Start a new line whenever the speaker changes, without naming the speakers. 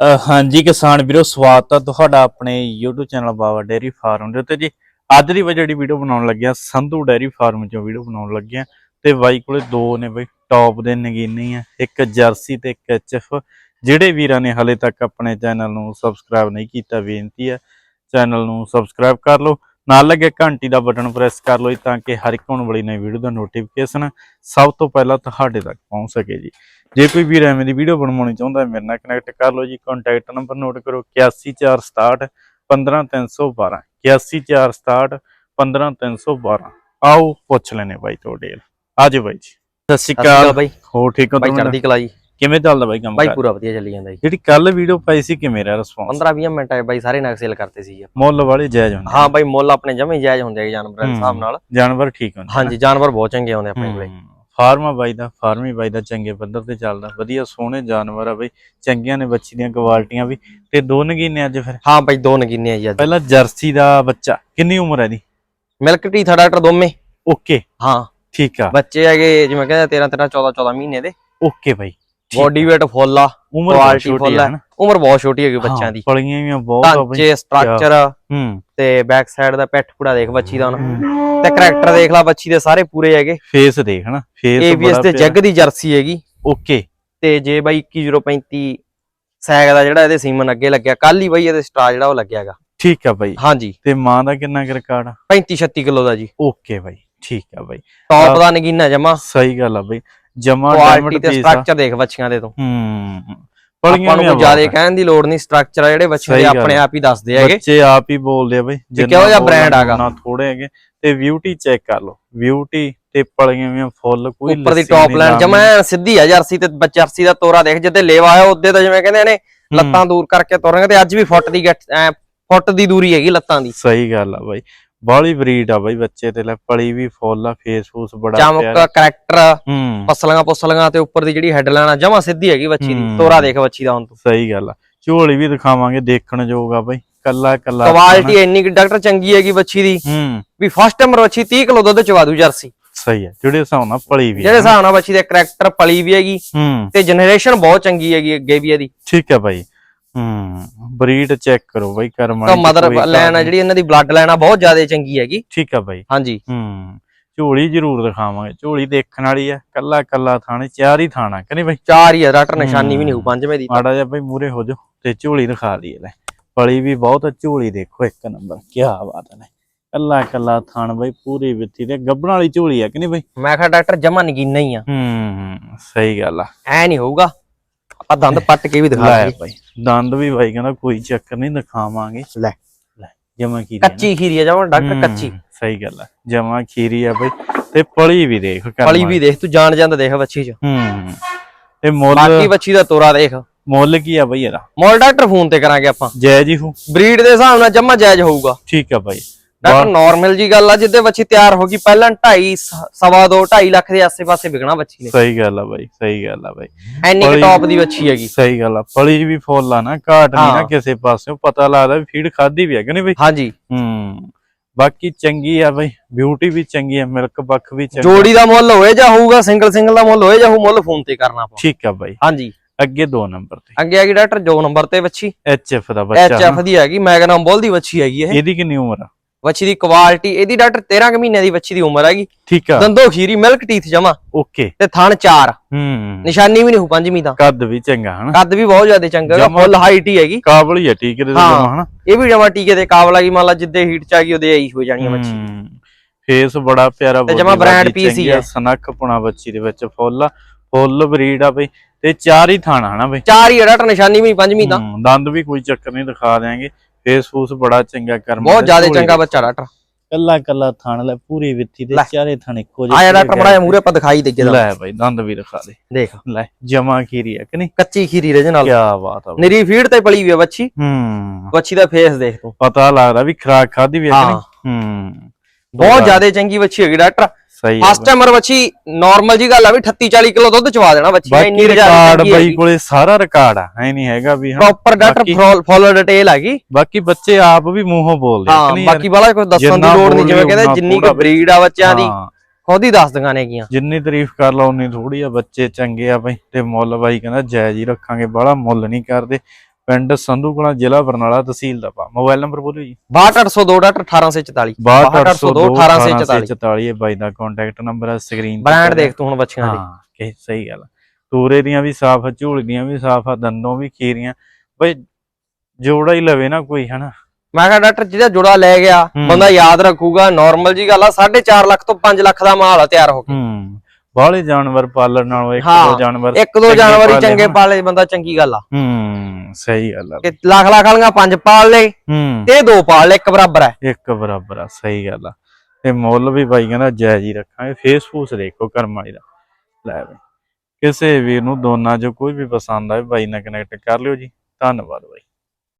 ਹਾਂਜੀ ਕਿਸਾਨ ਵੀਰੋ, ਸਵਾਗਤ ਹੈ ਤੁਹਾਡਾ ਆਪਣੇ YouTube channel Baba dairy farm ਦੇ ਉੱਤੇ ਜੀ। ਅੱਜ ਦੀ ਵਾ ਜਿਹੜੀ ਵੀਡੀਓ ਬਣਾਉਣ ਲੱਗਿਆ ਸੰਧੂ ਡੇਅਰੀ ਫਾਰਮ ਚੋਂ ਵੀਡੀਓ ਬਣਾਉਣ ਲੱਗਿਆ ਤੇ ਬਾਈ ਕੋਲੇ ਦੋ ਨੇ ਬਈ, ਟੌਪ ਦੇ ਨਗੀਨੇ ਆ, ਇੱਕ ਜਰਸੀ ਤੇ ਇੱਕ ਐਚਐਫ। ਜਿਹੜੇ ਵੀਰਾਂ ਨੇ ਹਲੇ ਤੱਕ ਆਪਣੇ ਚੈਨਲ ਨੂੰ ਸਬਸਕ੍ਰਾਈਬ ਨਹੀਂ ਕੀਤਾ, ਬੇਨਤੀ ਹੈ ਚੈਨਲ ਨੂੰ ਸਬਸਕ੍ਰਾਈਬ ਕਰ ਲਓ। ਨਾਲ ਲੱਗੇ ਘੰਟੀ ਦਾ ਬਟਨ ਪ੍ਰੈਸ ਕਰ ਲਓ ਤਾਂ ਕਿ ਹਰ ਇੱਕ ਆਉਣ ਵਾਲੀ ਨਵੀਂ ਵੀਡੀਓ ਦਾ ਨੋਟੀਫਿਕੇਸ਼ਨ ਸਭ ਤੋਂ ਪਹਿਲਾਂ ਤੁਹਾਡੇ ਤੱਕ ਪਹੁੰਚ ਸਕੇ ਜੀ। ਜੇ ਕੋਈ ਵੀਰ ਐਵੇਂ ਦੀ ਵੀਡੀਓ ਬਣਵਾਉਣੀ ਚਾਹੁੰਦਾ ਹੈ ਮੇਰੇ ਨਾਲ ਕਨੈਕਟ ਕਰ ਲਓ ਜੀ। ਕੰਟੈਕਟ ਨੰਬਰ ਨੋਟ ਕਰੋ 81467 15312 81467 15312 ਆਓ ਪੁੱਛ ਲੈਨੇ ਬਾਈ ਤੁਹਾਡੇ ਆਜੋ ਬਾਈ ਜੀ। ਸਤਿ ਸ਼੍ਰੀ
ਅਕਾਲ ਬਾਈ।
ਹੋ ਠੀਕ ਹੋ
ਬਾਈ
ਤੁਸੀਂ
ਚੜ੍ਹਦੀ ਕਲਾ ਜੀ।
ਕਿਵੇਂ ਚੱਲਦਾ ਬਾਈ ਕੰਮ
ਬਾਈ? ਪੂਰਾ ਵਧੀਆ ਚੱਲੀ ਜਾਂਦਾ ਜੀ।
ਜਿਹੜੀ ਕੱਲ ਵੀਡੀਓ ਪਾਈ ਸੀ ਕਿਵੇਂ ਰਿਹਾ ਰਿਸਪੌਂਸ
15 20 ਮਿੰਟ ਆਏ ਬਾਈ ਸਾਰੇ ਨਗ ਸੇਲ ਕਰਤੇ ਸੀ
ਮੁੱਲ ਵਾਲੇ ਜਾਇਜ਼ ਹੁੰਦੇ
ਹਾਂ ਬਾਈ ਮੁੱਲ ਆਪਣੇ ਜਮੇ ਜਾਇਜ਼ ਹੁੰਦੇ ਆ ਜਾਨਵਰਾਂ ਦੇ ਹਿਸਾਬ ਨਾਲ।
ਜਾਨਵਰ ਠੀਕ ਹੁੰਦੇ
ਹਾਂਜੀ ਜਾਨਵਰ ਬਹੁਤ ਚੰਗੇ ਆਉਂਦੇ ਆਪਣੇ ਕੋਲੇ।
ਫਾਰਮ ਬਾਈ ਦਾ ਫਾਰਮ ਬਾਈ ਦਾ ਚੰਗੇ ਪੱਧਰ ਤੇ ਚੱਲਦਾ। ਵਧੀਆ ਸੋਹਣੇ ਜਾਨਵਰ ਆ ਬਾਈ ਚੰਗੀਆਂ ਨੇ ਬੱਚੀ ਦੀਆਂ ਕੁਆਲਟੀਆਂ ਵੀ। ਤੇ ਦੋ ਨਗੀਨੇ ਅੱਜ ਫਿਰ?
ਹਾਂ ਬਾਈ ਦੋ ਨਗੀਨੇ ਆ ਜੀ ਅੱਜ।
ਪਹਿਲਾਂ ਜਰਸੀ ਦਾ ਬੱਚਾ ਕਿੰਨੀ ਉਮਰ ਹੈ ਦੀ
ਮਿਲਕ ਟੀ ਥਾ ਡਾਕਟਰ ਦੋਵੇਂ।
ਓਕੇ।
ਹਾਂ।
ਠੀਕ ਆ।
ਬੱਚੇ ਹੈਗੇ ਜਿਵੇਂ ਕਹਿੰਦੇ 13 13 14 14 ਮਹੀਨੇ ਦੇ।
ਓਕੇ ਬਾਈ।
ਬੋਡੀ weight ਫੁੱਲ ਆ
ਉਮਰ ਬਹੁਤ ਛੋਟੀ ਹੈ। ਨਾ
ਉਮਰ ਬਹੁਤ ਛੋਟੀ ਹੈਗੀ ਬੱਚਿਆਂ ਦੀ।
ਫਲੀਆਂ ਵੀ ਬਹੁਤ ਆ ਬਾਈ
ਢਾਂਚੇ ਸਟਰਕਚਰ
ਹੂੰ।
ਤੇ ਬੈਕ ਸਾਈਡ ਦਾ ਪੈਠ ਪੂੜਾ ਦੇਖ ਬੱਚੀ ਦਾ ਹੁਣ। ਤੇ ਕਰੈਕਟਰ ਦੇਖ ਲੈ ਬੱਚੀ ਦੇ ਸਾਰੇ ਪੂਰੇ ਹੈਗੇ।
ਫੇਸ ਦੇਖ ਨਾ ਫੇਸ
ਏਬੀਐਸ ਤੇ ਜੱਗ ਦੀ ਜਰਸੀ ਹੈਗੀ।
ਓਕੇ
ਤੇ ਜੇ ਬਾਈ 21035 ਸੈਗ ਦਾ ਜਿਹੜਾ ਇਹਦੇ ਸੀਮਨ ਅੱਗੇ ਲੱਗਿਆ ਕੱਲ ਹੀ ਬਾਈ ਇਹਦੇ ਸਟਾਰ ਜਿਹੜਾ ਉਹ ਲੱਗਿਆਗਾ।
ਠੀਕ ਆ ਬਾਈ।
ਹਾਂਜੀ।
ਤੇ ਮਾਂ ਦਾ ਕਿੰਨਾ ਕੁ ਰਿਕਾਰਡ ਆ?
35 36 ਕਿਲੋ ਦਾ ਜੀ।
ਓਕੇ ਬਾਈ ਠੀਕ ਆ ਬਾਈ।
ਟੌਪ ਦਾ ਨਗੀਨਾ ਜਮਾ।
ਸਹੀ ਗੱਲ ਆ ਬਾਈ। ਜਮਾ
ਕੁਆਲਿਟੀ
ਡਾਇਮੰਡ
ਤੇ ਸਟਰਕਚਰ ਦੇਖ ਬੱਚੀਆਂ ਦੇ ਤੋਂ
ਹੂੰ
ਆਪਾਂ ਨੂੰ ਜ਼ਿਆਦਾ। ਕਹਿਣ ਦੀ ਲੋੜ ਨਹੀਂ ਸਟਰਕਚਰ ਆ ਜਿਹੜੇ ਬੱਚੇ ਦੇ ਆਪਣੇ। ਆਪ ਹੀ ਦੱਸਦੇ ਹੈਗੇ
ਬੱਚੇ ਆਪ ਹੀ ਬੋਲਦੇ ਆ ਬਈ
ਕਿਹੋ ਜਿਹਾ brand ਹੈਗਾ।
ਨਾ ਥੋੜੇ ਹੈਗੇ ਤੇ ਬਿਊਟੀ ਚੈੱਕ ਕਰ ਲਓ ਬਿਊਟੀ ਤੇ ਪਲੀਆਂ ਵੀ ਫੁੱਲ ਕੋਈ
ਉੱਪਰ ਦੀ ਟੌਪ ਲਾਈਨ। ਜਮਾ ਸਿੱਧੀ ਆ ਜਰਸੀ ਤੇ ਜਰਸੀ ਦਾ ਤੋਰਾ ਦੇਖ ਜਿੱਦੇ ਲੇਵਾ ਆਇਆ ਉਹਦੇ ਤਾਂ ਜਿਵੇਂ ਕਹਿੰਦੇ ਨੇ ਲੱਤਾਂ ਦੂਰ ਕਰਕੇ ਤੁਰਾਂਗੇ ਤੇ ਅੱਜ ਵੀ ਫੁੱਟ ਦੀ ਫੁੱਟ ਦੀ ਦੂਰੀ ਹੈਗੀ ਲੱਤਾਂ ਦੀ
ਸਹੀ ਗੱਲ ਆ ਬਾਈ ਬਾਲੀ ਬਰੀਡ ਆ ਬਾਈ ਬੱਚੇ ਤੇ ਲੈ ਪਲੀ ਵੀ ਫੁੱਲ ਆ ਫੇਸ ਫੂਸ ਬੜਾ
ਚਮਕ ਕਰੈਕਟਰ
ਹੂੰ।
ਪਸਲੀਆਂ ਪੁਸਲੀਆਂ ਤੇ ਉੱਪਰ ਦੀ ਜਿਹੜੀ ਹੈਡਲਾਈਨ ਆ ਜਮਾ ਸਿੱਧੀ ਹੈਗੀ ਬੱਚੀ ਦੀ।
ਹੂੰ।
ਤੋਰਾ ਦੇਖ ਬੱਚੀ ਦਾ ਹੁਣ ਤੂੰ।
ਸਹੀ ਗੱਲ ਆ। ਝੋਲੀ ਵੀ ਦਿਖਾਵਾਂਗੇ ਦੇਖਣ ਯੋਗ ਆ ਬਾਈ। ਕੱਲਾ ਕੱਲਾ
ਕੁਆਲਿਟੀ ਇੰਨੀ ਕਿ ਡਾਕਟਰ ਚੰਗੀ ਹੈਗੀ ਬੱਚੀ ਦੀ
ਹੂੰ।
ਵੀ ਫਸਟ ਨੰਬਰ ਬੱਚੀ 30 ਕਿਲੋ ਦੁੱਧ ਚਵਾ ਦੂ ਜਰਸੀ।
ਸਹੀ ਆ ਜਿਹੜੇ ਹਿਸਾਬ ਨਾਲ ਪਲੀ ਵੀ।
ਜਿਹੜੇ ਹਿਸਾਬ ਨਾਲ ਬੱਚੀ ਦੇ ਕਰੈਕਟਰ ਪਲੀ ਵੀ ਹੈਗੀ
ਹੂੰ।
ਤੇ ਜਨਰੇਸ਼ਨ ਬਹੁਤ ਚੰਗੀ ਹੈਗੀ ਅੱਗੇ ਵੀ ਇਹਦੀ।
ਠੀਕ ਆ ਬਾਈ। ਹੂੰ ਬਰੀਡ ਚੈੱਕ ਕਰੋ ਬਾਈ ਕਰਮ
ਤਾਂ ਮਦਰ ਲਾਈਨ ਆ ਜਿਹੜੀ ਇਹਨਾਂ ਦੀ ਬਲੱਡ ਲਾਈਨ ਆ ਬਹੁਤ ਜ਼ਿਆਦਾ ਚੰਗੀ ਹੈਗੀ।
ਠੀਕ ਆ ਬਾਈ।
ਹਾਂਜੀ।
ਹੂੰ ਝੋਲੀ ਜ਼ਰੂਰ ਦਿਖਾਵਾਂਗੇ। ਝੋਲੀ ਦੇਖਣ ਵਾਲੀ ਆ ਕੱਲਾ ਕੱਲਾ ਥਾਣੇ ਚਾਰ ਹੀ ਥਾਣਾ ਕਿ ਨਹੀਂ ਬਾਈ?
ਚਾਰ ਹੀ ਆ ਡਾਕਟਰ ਨਿਸ਼ਾਨੀ ਵੀ ਨਹੀਂ ਹੋਊ ਪੰਜਵੇਂ ਦੀ।
ਮਾੜਾ ਜਿਹਾ ਬਾਈ ਮੂਰੇ ਹੋ ਜਾਓ ਤੇ ਝੋਲੀ ਦਿਖਾ ਦਈਏ ਲੈ। ਪਲੀ ਵੀ ਬਹੁਤ ਝੋਲੀ ਦੇਖੋ ਇੱਕ ਨੰਬਰ ਕੀ ਬਾਤ ਹੈ ਕੱਲਾ ਕੱਲਾ ਥਾਣ ਬਾਈ ਪੂਰੀ ਵਿੱਥੀ ਤੇ ਗੱਬਣ ਵਾਲੀ ਝੋਲੀ ਆ ਕਿ ਨਹੀਂ ਬਾਈ?
ਮੈਂ ਕਿਹਾ ਡਾਕਟਰ ਜਮਾ ਨਗੀਨਾ ਹੀ ਆ।
ਹੂੰ ਸਹੀ ਗੱਲ ਆ।
ਐ ਨਹੀਂ ਹੋਊਗਾ। ਆਪਾਂ ਦੰਦ ਪੱਟ ਕੇ ਵੀ ਦਿਖਾ
ਲੈ ਬਾਈ ਦੰਦ ਵੀ ਬਾਈ ਕਹਿੰਦਾ ਕੋਈ ਚੱਕਰ ਨਹੀਂ ਦਿਖਾਵਾਂਗੇ।
ਲੈ।
ਲੈ ਜਮਾ ਕੀ ਦੇਣਾ।
ਕੱਚੀ ਖੀਰੀ ਆ ਜਮਾ ਡਾਕਟਰ ਕੱਚੀ।
ਸਹੀ ਗੱਲ ਆ ਜਮਾ ਖੀਰੀ ਆ ਬਾਈ। ਤੇ ਪਲੀ ਵੀ ਦੇਖ
ਫਲੀ ਵੀ ਦੇਖ ਤੂੰ ਜਾਣ ਜਾਂਦਾ ਦੇਖ ਬੱਚੀ ਚ।
ਹੂੰ ਤੇ ਮੁੱਲ
ਬਾਕੀ ਬੱਚੀ ਦਾ ਤੋਰਾ ਦੇਖ।
ਮੁੱਲ ਕੀ ਆ ਬਈ ਇਹਦਾ?
ਮੋਲ ਡਾਕਟਰ ਫੋਨ ਤੇ ਕਰਾਂਗੇ ਆਪਾਂ।
ਜੈ ਜੀ ਹੋ।
ਬਰੀਡ ਦੇ ਹਿਸਾਬ ਨਾਲ ਜਮਾ ਜਾਇਜ਼ ਹੋਊਗਾ।
ਠੀਕ ਆ ਬਾਈ।
ਡਾਕਟਰ ਨਾਰਮਲ ਜੀ ਗੱਲ ਆ ਜਿੱਦੇ ਬੱਚੀ ਤਿਆਰ ਹੋ ਗਈ। ਪਹਿਲਾਂ 2.5 ਸਵਾ 2 2.5 ਲੱਖ ਦੇ ਆਸੇ-ਪਾਸੇ ਵਿਕਣਾ ਬੱਚੀ ਨੇ।
ਸਹੀ ਗੱਲ ਆ ਬਾਈ ਸਹੀ ਗੱਲ ਆ ਬਾਈ।
ਐਨੀ ਕਿ ਟੌਪ ਦੀ ਬੱਚੀ ਹੈਗੀ।
ਸਹੀ ਗੱਲ ਆ ਪਲੀ ਵੀ ਫੁੱਲ ਆ ਨਾ ਘਾਟ ਨਹੀਂ ਨਾ। ਕਿਸੇ ਪਾਸਿਓਂ ਪਤਾ ਲੱਗਦਾ ਵੀ ਫੀਡ ਖਾਦੀ ਵੀ ਹੈ ਕਿ ਨਹੀਂ ਬਈ?
ਹਾਂਜੀ।
ਹੂੰ ਬਾਕੀ ਚੰਗੀ ਆ ਬਈ ਬਿਊਟੀ ਵੀ ਚੰਗੀ ਆ ਮਿਲਕ ਪੱਖ ਵੀ ਚੰਗਾ।
ਜੋੜੀ ਦਾ ਮੁੱਲ ਹੋਏ ਜਾਂ ਹੋਊਗਾ ਸਿੰਗਲ ਸਿੰਗਲ ਦਾ ਮੁੱਲ ਹੋਏ ਜਾਂ ਹੋਊ ਮੁੱਲ ਫੋਨ ਤੇ ਕਰਨਾ ਆਪਾਂ।
ਠੀਕ ਆ ਬਾਈ।
ਹਾਂਜੀ।
ਅੱਗੇ ਦੋ ਨੰਬਰ ਤੇ।
ਅੱਗੇ ਹੈਗੀ ਡਾਕਟਰ ਜੋ ਨੰਬਰ ਤੇ ਬੱਚੀ।
ਐਚ ਐਫ ਦਾ ਬੱਚਾ
ਐਚ ਐਫ ਦੀ ਹੈਗੀ ਮੈਗਨਮ ਬੋਲ ਦੀ ਬੱਚੀ ਹੈਗੀ ਇਹ।
ਇਹਦੀ ਕਿੰਨੀ ਉਮਰ ਆ?
ਬੱਚੀ ਦੀ ਕੁਆਲਿਟੀ ਇਹਦੀ ਡਾਕਟਰ 13 ਕੁ ਮਹੀਨੇ ਦੀ ਬੱਚੀ ਦੀ ਉਮਰ ਹੈਗੀ।
ਠੀਕ ਆ।
ਦੰਦੋ ਖੀਰੀ ਮਿਲਕ ਟੀਥ ਜਮਾ।
ਓਕੇ
ਤੇ ਥਣ 4
ਹੂੰ।
ਨਿਸ਼ਾਨੀ ਵੀ ਨਹੀਂ ਹੋ ਪੰਜਵੀਂ ਦਾ
ਕੱਦ ਵੀ ਚੰਗਾ ਹਨਾ?
ਕੱਦ ਵੀ ਬਹੁਤ ਜ਼ਿਆਦਾ ਚੰਗਾ ਹੈਗਾ ਫੁੱਲ ਹਾਈਟ ਹੀ ਹੈਗੀ।
ਕਾਬਲ ਹੀ ਆ ਟੀਕੇ ਦੇ
ਹਾਂ।
ਜਮਾ ਹਨਾ?
ਇਹ ਵੀ ਜਮਾ ਟੀਕੇ ਤੇ ਕਾਬਲ ਹੈਗੀ ਮੰਨ ਲਾ ਜਿੱਦੇ ਹੀਟ ਚ ਆ ਗਈ ਉਹਦੇ ਆਈ ਹੋ ਜਾਣੀ ਹੈ। ਬੱਚੀ
ਫੇਸ ਬੜਾ ਪਿਆਰਾ
ਤੇ ਜਮਾਂ
ਵਾਲੀ
piece ਹੀ
ਆ,
ਹੈ।
ਸਨੱਖ ਪੁਣਾ ਬੱਚੀ ਦੇ ਵਿੱਚ ਫੁੱਲ ਆ, ਫੁੱਲ ਬਰੀਡ ਆ ਬਈ। ਤੇ ਚਾਰ ਹੀ ਥਾਣਾ ਹਨਾ ਬਈ?
ਚਾਰ ਹੀ ਆ ਡਾਕਟਰ ਨਿਸ਼ਾਨੀ ਵੀ ਪੰਜਵੀਂ ਦਾ
ਹੂੰ, ਦੰਦ ਵੀ ਕੋਈ ਚੱਕਰ ਨਹੀਂ ਦਿਖਾ ਦਿਆਂਗੇ। ਫੇਸ ਫੂਸ ਬੜਾ ਚੰਗਾ ਕਰਮ
ਬਹੁਤ ਜ਼ਿਆਦਾ ਚੰਗਾ ਬੱਚਾ ਡਾਕਟਰ।
ਕੱਲਾ ਕੱਲਾ ਥਾਣ ਲੈ ਪੂਰੀ ਵਿੱਥੀ ਦੇ। ਚਾਰੇ ਥਾਣ ਇੱਕੋ
ਆਇਆ ਡਾਕਟਰ ਮੜਾ ਮੂਰੇ ਆਪਾਂ ਦਿਖਾਈ ਦੇ ਜਰਾ।
ਲੈ ਬਈ ਦੰਦ ਵੀ ਦਿਖਾ ਦੇ।
ਦੇਖ।
ਲੈ ਜਮਾ ਖੀਰੀ ਆ ਕਿ ਨਹੀਂ?
ਕੱਚੀ ਖੀਰੀ ਰਜ ਨਾਲ।
ਕੀ ਬਾਤ ਆ।
ਨਿਰੀ ਫੀਡ ਤੇ ਪਲੀ ਵੀ ਆ ਬੱਚੀ
ਹੂੰ।
ਬੱਚੀ ਦਾ ਫੇਸ ਦੇਖ ਤੂੰ।
ਪਤਾ ਲੱਗਦਾ ਵੀ ਖਰਾਕ ਖਾਦੀ ਵੀ ਆ ਕਿ
ਹਾਂ
ਨਹੀਂ? ਹੂੰ।
ਬਹੁਤ ਜ਼ਿਆਦਾ ਚੰਗੀ ਬੱਚੀ ਹੈਗੀ ਡਾਕਟਰ।
ਸਹੀ ਆ।
ਫਸਟ ਟਾਈਮਰ ਬੱਚੀ ਨਾਰਮਲ ਜੀ ਗੱਲ ਆ ਵੀ 38 40 ਕਿਲੋ ਦੁੱਧ ਚਵਾ ਦੇਣਾ ਬੱਚੀ ਨੇ,
ਬਾਕੀ
ਇੰਨੀ
ਰਿਕਾਰਡ ਬਈ ਕੋਲੇ ਸਾਰਾ ਰਿਕਾਰਡ ਆ ਐ ਨਹੀਂ ਹੈਗਾ ਵੀ ਹਨਾ।
ਪ੍ਰੋਪਰ ਡਾਕਟਰ ਫੋਲੋ ਡਿਟੇਲ ਹੈਗੀ
ਬਾਕੀ ਬੱਚੇ ਆਪ ਵੀ ਮੂੰਹੋਂ ਬੋਲਦੇ ਆ
ਹਾਂ? ਬਾਕੀ ਵਾਲਾ ਕੋਈ ਦੱਸਣ ਦੀ ਲੋੜ ਨਹੀਂ ਜਿਵੇਂ
ਬੋਲੀ
ਕਹਿੰਦੇ ਜਿੰਨੀ ਕੁ ਬਰੀਡ ਆ ਬੱਚਿਆਂ ਦੀ
ਹਾਂ,
ਖੁਦ ਹੀ ਦੱਸ ਦਿੰਗਾ ਨੇਗੀਆਂ।
ਜਿੰਨੀ ਤਾਰੀਫ ਕਰ ਲਾ ਉਨੀ ਥੋੜੀ ਆ ਬੱਚੇ ਚੰਗੇ ਆ ਬਈ ਤੇ ਮੁੱਲ ਬਾਈ ਕਹਿੰਦਾ ਜਾਇਜ਼ ਹੀ ਰੱਖਾਂਗੇ ਬੜਾ ਮੁੱਲ ਨਹੀਂ ਕਰਦੇ। ਪਿੰਡ ਸੰਧੂ ਕਲਾਂ ਜ਼ਿਲ੍ਹਾ ਬਰਨਾਲਾ ਤਹਿਸੀਲ ਦਾ ਪਾ ਮੋਬਾਈਲ ਨੰਬਰ ਬੋਲੋ ਜੀ।
6280
6282
1844
1844 ਇਹ ਬਾਈ ਦਾ ਕੰਟੈਕਟ ਨੰਬਰ ਹੈ ਸਕਰੀਨ
ਬ੍ਰਾਂਡ ਦੇਖ ਤੂੰ ਹੁਣ ਬੱਚਿਆਂ ਦੀ।
ਕਿ ਸਹੀ ਗੱਲ। ਤੂਰੇ ਦੀਆਂ ਵੀ ਸਾਫ਼ ਆ ਝੂਲ ਦੀਆਂ ਵੀ ਸਾਫ਼ ਆ ਦੰਦੋਂ ਵੀ ਖੀਰੀਆਂ। ਬਈ ਜੋੜਾ ਹੀ ਲਵੇ ਨਾ ਕੋਈ ਹਨਾ?
ਮੈਂ ਕਿਹਾ ਡਾਕਟਰ ਜਿਹਦਾ ਜੁੜਾ ਲੈ ਗਿਆ। ਬੰਦਾ ਯਾਦ ਰੱਖੂਗਾ ਨਾਰਮਲ ਜੀ ਗੱਲ ਆ 4.5 ਲੱਖ ਤੋਂ 5 ਲੱਖ ਦਾ ਮਾਲ ਆ ਤਿਆਰ ਹੋ ਕੇ।
ਬਾਹਲੇ ਜਾਨਵਰ ਪਾਲਣ ਨਾਲੋਂ ਇੱਕ ਦੋ ਜਾਨਵਰ
ਇੱਕ ਦੋ ਜਾਨਵਰ ਹੀ ਚੰਗੇ। ਪਾਲੇ ਬੰਦਾ ਚੰਗੀ ਗੱਲ ਆ।
ਹੂੰ ਸਹੀ ਗੱਲ ਆ।
ਕਿ ਲੱਖ ਲੱਖ ਵਾਲੀਆਂ ਪੰਜ ਪਾਲ
ਹੂੰ।
ਤੇ ਦੋ ਪਾਲ ਲਏ ਇੱਕ ਬਰਾਬਰ ਹੈ
ਇੱਕ ਬਰਾਬਰ ਆ ਸਹੀ ਗੱਲ ਆ। ਤੇ ਮੁੱਲ ਵੀ ਬਾਈ ਕਹਿੰਦਾ ਜਾਇਜ਼ ਹੀ ਰੱਖਾਂਗੇ। ਫੇਸਬੁੱਕ ਦੇਖੋ ਕਰਮ ਵਾਲੀ ਦਾ। ਲੈ ਬਈ ਕਿਸੇ ਵੀਰ ਨੂੰ ਦੋਨਾਂ ਚੋਂ ਕੋਈ ਵੀ ਪਸੰਦ ਆਵੇ ਬਾਈ ਨਾਲ ਕਨੈਕਟ ਕਰ ਲਿਓ ਜੀ। ਧੰਨਵਾਦ ਬਾਈ।